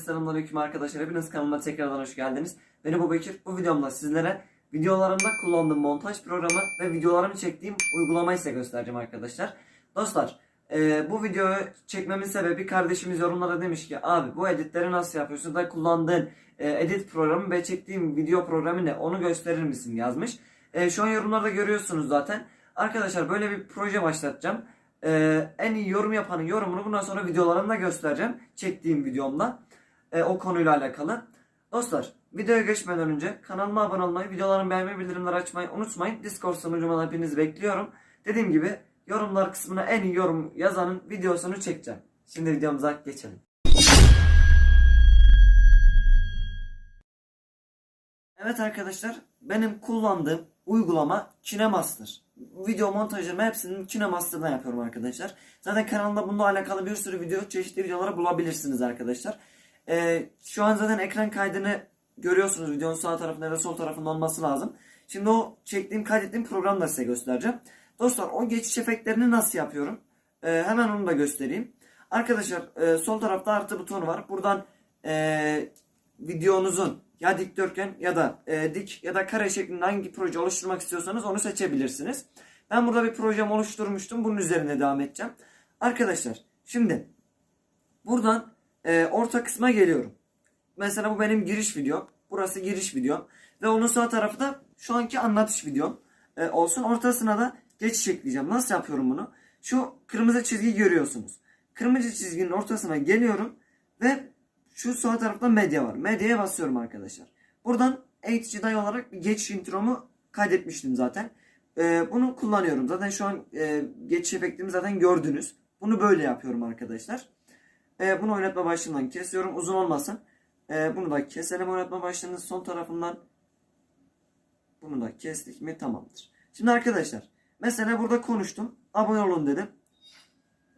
Selamünaleyküm arkadaşlar. Hepiniz kanalıma tekrardan hoş geldiniz. Ben Ebu Bekir. Bu videomda sizlere videolarımda kullandığım montaj programı ve videolarımı çektiğim uygulamayı size göstereceğim arkadaşlar. Dostlar e, bu videoyu çekmemin sebebi kardeşimiz yorumlara demiş ki abi bu editleri nasıl yapıyorsun da kullandığın e, edit programı ve çektiğim video programı ne onu gösterir misin yazmış. E, şu an yorumlarda görüyorsunuz zaten. Arkadaşlar böyle bir proje başlatacağım. E, en iyi yorum yapanın yorumunu bundan sonra videolarımda göstereceğim. Çektiğim videomda e, o konuyla alakalı. Dostlar videoya geçmeden önce kanalıma abone olmayı, videolarımı beğenmeyi, bildirimleri açmayı unutmayın. Discord sunucuma hepinizi bekliyorum. Dediğim gibi yorumlar kısmına en iyi yorum yazanın videosunu çekeceğim. Şimdi videomuza geçelim. Evet arkadaşlar benim kullandığım uygulama KineMaster. Video montajlarımı hepsini KineMaster'dan yapıyorum arkadaşlar. Zaten kanalımda bununla alakalı bir sürü video, çeşitli videoları bulabilirsiniz arkadaşlar. Ee, şu an zaten ekran kaydını görüyorsunuz. Videonun sağ tarafında ya da sol tarafında olması lazım. Şimdi o çektiğim, kaydettiğim programı da size göstereceğim. Dostlar o geçiş efektlerini nasıl yapıyorum? Ee, hemen onu da göstereyim. Arkadaşlar e, sol tarafta artı butonu var. Buradan e, videonuzun ya dikdörtgen ya da e, dik ya da kare şeklinde hangi proje oluşturmak istiyorsanız onu seçebilirsiniz. Ben burada bir projem oluşturmuştum. Bunun üzerine devam edeceğim. Arkadaşlar şimdi buradan e, orta kısma geliyorum. Mesela bu benim giriş videom. Burası giriş videom. Ve onun sağ tarafı da şu anki anlatış videom e, olsun. Ortasına da geçiş ekleyeceğim. Nasıl yapıyorum bunu? Şu kırmızı çizgiyi görüyorsunuz. Kırmızı çizginin ortasına geliyorum ve şu sağ tarafta medya var. Medyaya basıyorum arkadaşlar. Buradan HDMI olarak bir geçiş intromu kaydetmiştim zaten. Ee, bunu kullanıyorum. Zaten şu an e, geçiş efektimi zaten gördünüz. Bunu böyle yapıyorum arkadaşlar. Ee, bunu oynatma başlığından kesiyorum. Uzun olmasın. Ee, bunu da keselim oynatma başlığının son tarafından. Bunu da kestik mi tamamdır. Şimdi arkadaşlar mesela burada konuştum. Abone olun dedim.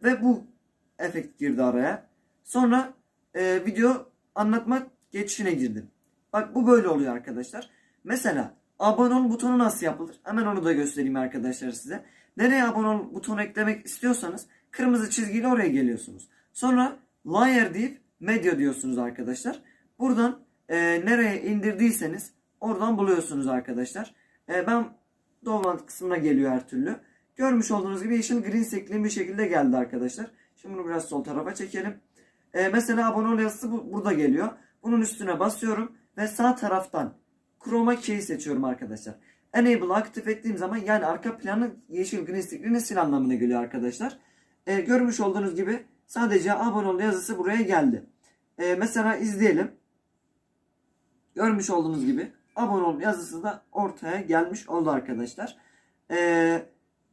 Ve bu efekt girdi araya. Sonra e, video anlatma geçişine girdim. Bak bu böyle oluyor arkadaşlar. Mesela abone ol butonu nasıl yapılır? Hemen onu da göstereyim arkadaşlar size. Nereye abone ol butonu eklemek istiyorsanız kırmızı çizgiyle oraya geliyorsunuz. Sonra layer deyip medya diyorsunuz arkadaşlar. Buradan e, nereye indirdiyseniz oradan buluyorsunuz arkadaşlar. E, ben download kısmına geliyor her türlü. Görmüş olduğunuz gibi yeşil green sekli bir şekilde geldi arkadaşlar. Şimdi bunu biraz sol tarafa çekelim. E, mesela abone ol yazısı bu, burada geliyor. Bunun üstüne basıyorum ve sağ taraftan chroma key'i seçiyorum arkadaşlar. Enable aktif ettiğim zaman yani arka planı yeşil green screen'e sil anlamına geliyor arkadaşlar. E, görmüş olduğunuz gibi sadece abone ol yazısı buraya geldi. E, mesela izleyelim. Görmüş olduğunuz gibi abone ol yazısı da ortaya gelmiş oldu arkadaşlar. E,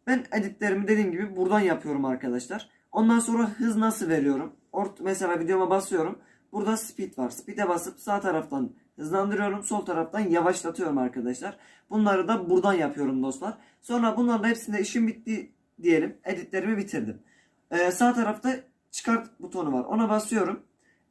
ben editlerimi dediğim gibi buradan yapıyorum arkadaşlar. Ondan sonra hız nasıl veriyorum? Ort mesela videoma basıyorum. Burada speed var. Speed'e basıp sağ taraftan hızlandırıyorum. Sol taraftan yavaşlatıyorum arkadaşlar. Bunları da buradan yapıyorum dostlar. Sonra bunlarla hepsinde işim bitti diyelim. Editlerimi bitirdim. Ee, sağ tarafta çıkart butonu var. Ona basıyorum.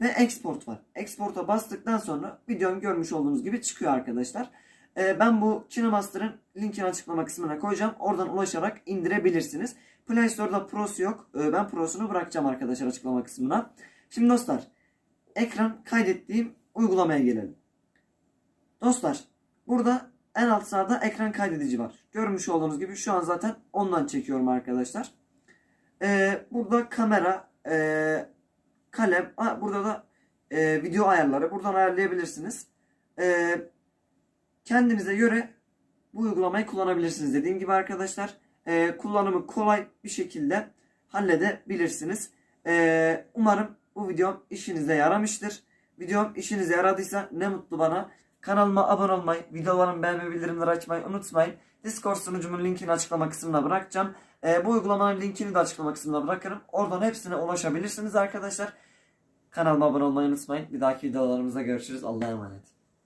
Ve export var. Export'a bastıktan sonra videom görmüş olduğunuz gibi çıkıyor arkadaşlar. Ee, ben bu KineMaster'ın linkini açıklama kısmına koyacağım. Oradan ulaşarak indirebilirsiniz. Play Store'da Pro'su yok. Ee, ben Pro'sunu bırakacağım arkadaşlar açıklama kısmına. Şimdi dostlar ekran kaydettiğim uygulamaya gelelim. Dostlar burada en alt sağda ekran kaydedici var. Görmüş olduğunuz gibi şu an zaten ondan çekiyorum arkadaşlar. Ee, burada kamera, e, kalem, ha, burada da e, video ayarları. Buradan ayarlayabilirsiniz. E, kendinize göre bu uygulamayı kullanabilirsiniz. Dediğim gibi arkadaşlar e, kullanımı kolay bir şekilde halledebilirsiniz. E, umarım bu videom işinize yaramıştır. Videom işinize yaradıysa ne mutlu bana. Kanalıma abone olmayı, videolarımı beğenmeyi, bildirimleri açmayı unutmayın. Discord sunucumun linkini açıklama kısmına bırakacağım. E, bu uygulamanın linkini de açıklama kısmına bırakırım. Oradan hepsine ulaşabilirsiniz arkadaşlar. Kanalıma abone olmayı unutmayın. Bir dahaki videolarımızda görüşürüz. Allah'a emanet.